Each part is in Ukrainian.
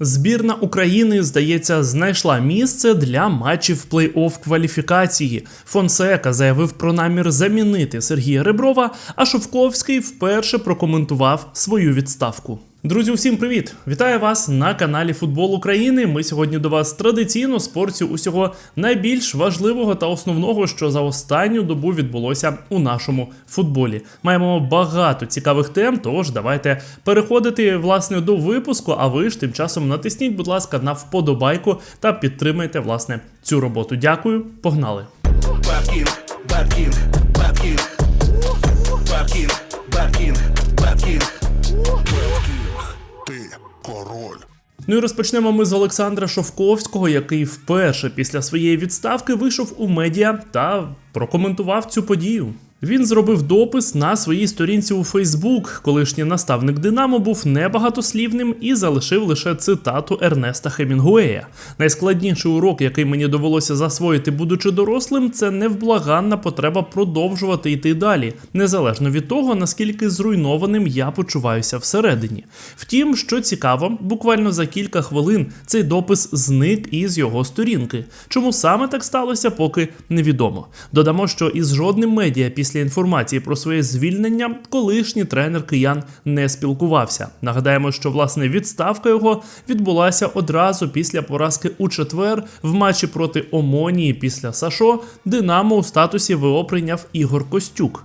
Збірна України, здається, знайшла місце для матчів плей-офф кваліфікації. Фонсека заявив про намір замінити Сергія Реброва, а Шовковський вперше прокоментував свою відставку. Друзі, усім привіт! Вітаю вас на каналі Футбол України. Ми сьогодні до вас традиційно з порцію усього найбільш важливого та основного, що за останню добу відбулося у нашому футболі. Маємо багато цікавих тем, тож давайте переходити власне до випуску. А ви ж тим часом натисніть, будь ласка, на вподобайку та підтримайте власне цю роботу. Дякую, погнали! Бабкінг, Бабкінг, Бабкінг, Бабкінг, Бабкінг, Бабкінг. Ну і розпочнемо ми з Олександра Шовковського, який вперше після своєї відставки вийшов у медіа та прокоментував цю подію. Він зробив допис на своїй сторінці у Фейсбук. Колишній наставник Динамо був небагатослівним і залишив лише цитату Ернеста Хемінгуея. Найскладніший урок, який мені довелося засвоїти, будучи дорослим, це невблаганна потреба продовжувати йти далі, незалежно від того, наскільки зруйнованим я почуваюся всередині. Втім, що цікаво, буквально за кілька хвилин цей допис зник із його сторінки. Чому саме так сталося, поки невідомо. Додамо, що із жодним медіа після інформації про своє звільнення колишній тренер киян не спілкувався. Нагадаємо, що власне відставка його відбулася одразу після поразки у четвер в матчі проти Омонії після Сашо. Динамо у статусі ВО прийняв Ігор Костюк.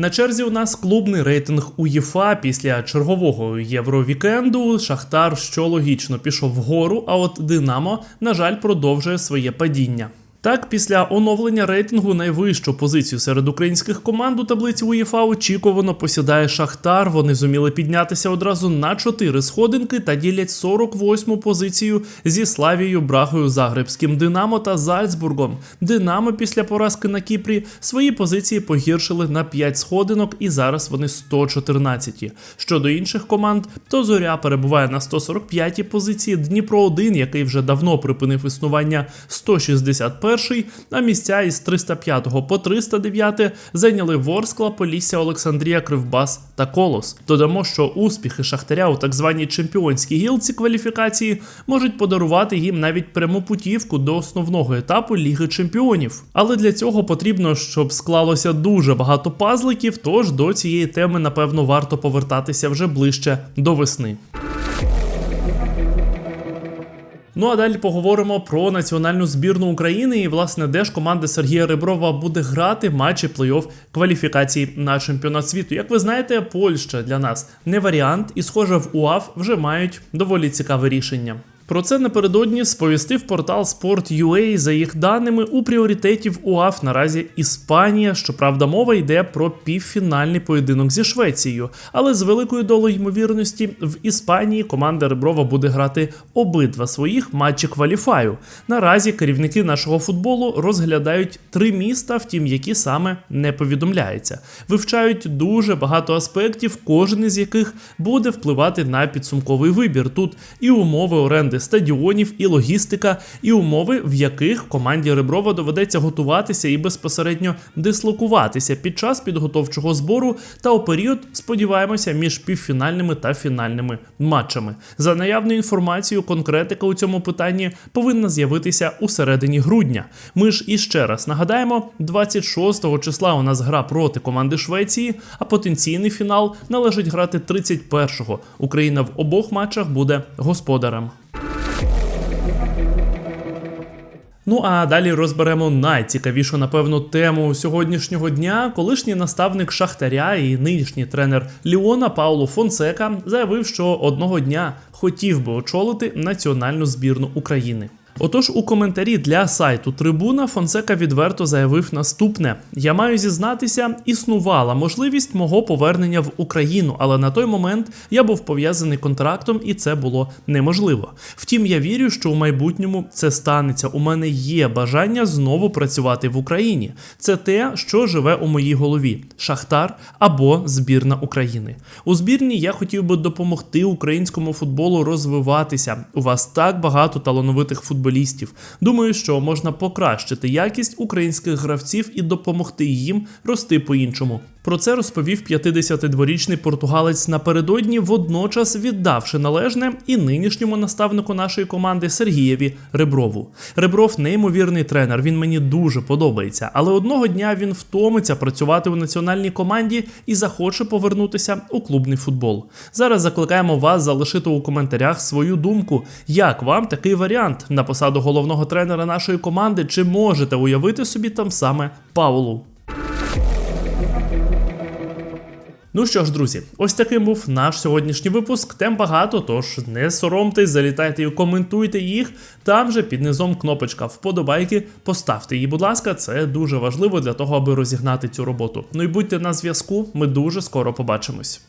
На черзі у нас клубний рейтинг УЄФА після чергового євровікенду. Шахтар, що логічно, пішов вгору, а от Динамо, на жаль, продовжує своє падіння. Так, після оновлення рейтингу найвищу позицію серед українських команд у таблиці УЄФА очікувано посідає Шахтар. Вони зуміли піднятися одразу на 4 сходинки та ділять 48-му позицію зі Славією, Брагою, Загребським Динамо та Зальцбургом. Динамо після поразки на Кіпрі свої позиції погіршили на 5 сходинок, і зараз вони 114. Щодо інших команд, то Зоря перебуває на 145-й позиції. Дніпро 1 який вже давно припинив існування 161 а місця із 305 по 309 зайняли Ворскла, Полісся, Олександрія, Кривбас та Колос. Додамо, що успіхи Шахтаря у так званій чемпіонській гілці кваліфікації можуть подарувати їм навіть пряму путівку до основного етапу Ліги Чемпіонів. Але для цього потрібно, щоб склалося дуже багато пазликів. Тож до цієї теми, напевно, варто повертатися вже ближче до весни. Ну а далі поговоримо про національну збірну України і власне де ж команда Сергія Реброва буде грати матчі плей-офф кваліфікації на чемпіонат світу. Як ви знаєте, Польща для нас не варіант, і схоже, в УАФ вже мають доволі цікаве рішення. Про це напередодні сповістив портал Sport.ua. За їх даними, у пріоритеті УАФ наразі Іспанія. Щоправда, мова йде про півфінальний поєдинок зі Швецією. Але з великою долею ймовірності в Іспанії команда Реброва буде грати обидва своїх матчі кваліфаю. Наразі керівники нашого футболу розглядають три міста, втім, які саме не повідомляється. Вивчають дуже багато аспектів, кожен із яких буде впливати на підсумковий вибір. Тут і умови оренди стадіонів, і логістика, і умови, в яких команді Реброва доведеться готуватися і безпосередньо дислокуватися під час підготовчого збору та у період, сподіваємося, між півфінальними та фінальними матчами. За наявною інформацією, конкретика у цьому питанні повинна з'явитися у середині грудня. Ми ж іще раз нагадаємо, 26 числа у нас гра проти команди Швеції, а потенційний фінал належить грати 31-го. Україна в обох матчах буде господарем. Ну а далі розберемо найцікавішу, напевно, тему сьогоднішнього дня. Колишній наставник Шахтаря і нинішній тренер Ліона Пауло Фонсека заявив, що одного дня хотів би очолити національну збірну України. Отож, у коментарі для сайту Трибуна Фонсека відверто заявив наступне: я маю зізнатися, існувала можливість мого повернення в Україну, але на той момент я був пов'язаний контрактом, і це було неможливо. Втім, я вірю, що у майбутньому це станеться. У мене є бажання знову працювати в Україні. Це те, що живе у моїй голові: Шахтар або збірна України. У збірні я хотів би допомогти українському футболу розвиватися. У вас так багато талановитих футболістів. Думаю, що можна покращити якість українських гравців і допомогти їм рости по-іншому. Про це розповів 52-річний португалець напередодні, водночас віддавши належне і нинішньому наставнику нашої команди Сергієві Реброву. Ребров неймовірний тренер. Він мені дуже подобається, але одного дня він втомиться працювати у національній команді і захоче повернутися у клубний футбол. Зараз закликаємо вас залишити у коментарях свою думку, як вам такий варіант на посаду головного тренера нашої команди, чи можете уявити собі там саме Паулу. Ну що ж, друзі, ось таким був наш сьогоднішній випуск. Тем багато, тож не соромтесь, залітайте і коментуйте їх. Там же під низом кнопочка вподобайки. Поставте її, будь ласка, це дуже важливо для того, аби розігнати цю роботу. Ну і будьте на зв'язку, ми дуже скоро побачимось.